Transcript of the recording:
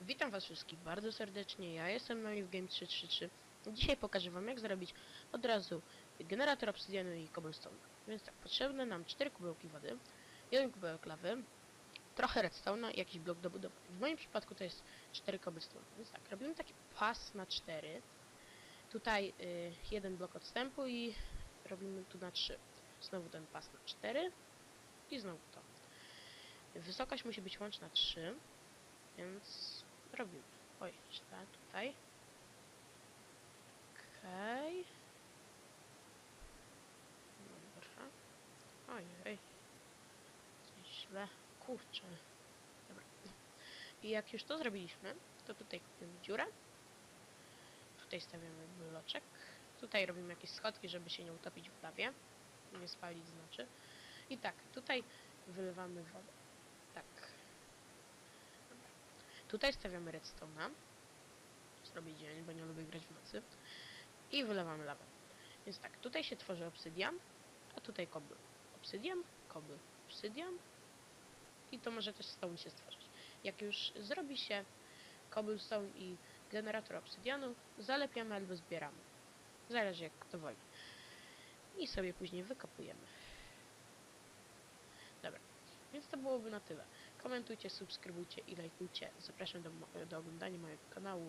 Witam was wszystkich bardzo serdecznie, ja jestem Naive Game 333. Dzisiaj pokażę wam jak zrobić od razu generator obsydianu i cobblestone. Więc tak, potrzebne nam 4 kubełki wody, jeden kubełek lawy, trochę redstone i jakiś blok do budowy. W moim przypadku to jest 4 cobblestone. Więc tak, robimy taki pas na 4. Tutaj y, jeden blok odstępu i robimy tu na 3. Znowu ten pas na 4 i znowu to. Wysokość musi być łączna 3. Więc robimy. Oj, źle tutaj. Okej. Dobra. Ojej. Źle. Kurczę. Dobra. I jak już to zrobiliśmy, to tutaj kupimy dziurę. Tutaj stawiamy bloczek. Tutaj robimy jakieś schodki, żeby się nie utopić w lawie. Nie spalić znaczy. I tak, tutaj wylewamy wodę. Tak. Tutaj stawiamy redstone'a. Zrobię dzień, bo nie lubię grać w nocy. I wylewamy lawę. Więc tak, tutaj się tworzy obsydian, a tutaj kobyl. Obsydian, kobyl, obsydian i to może też stone się stworzyć. Jak już zrobi się cobblestone i generator obsydianu, zalepiamy albo zbieramy. Zależy jak kto woli. I sobie później wykopujemy. Dobra, więc to byłoby na tyle. Komentujcie, subskrybujcie i lajkujcie. Zapraszam do, do oglądania mojego kanału.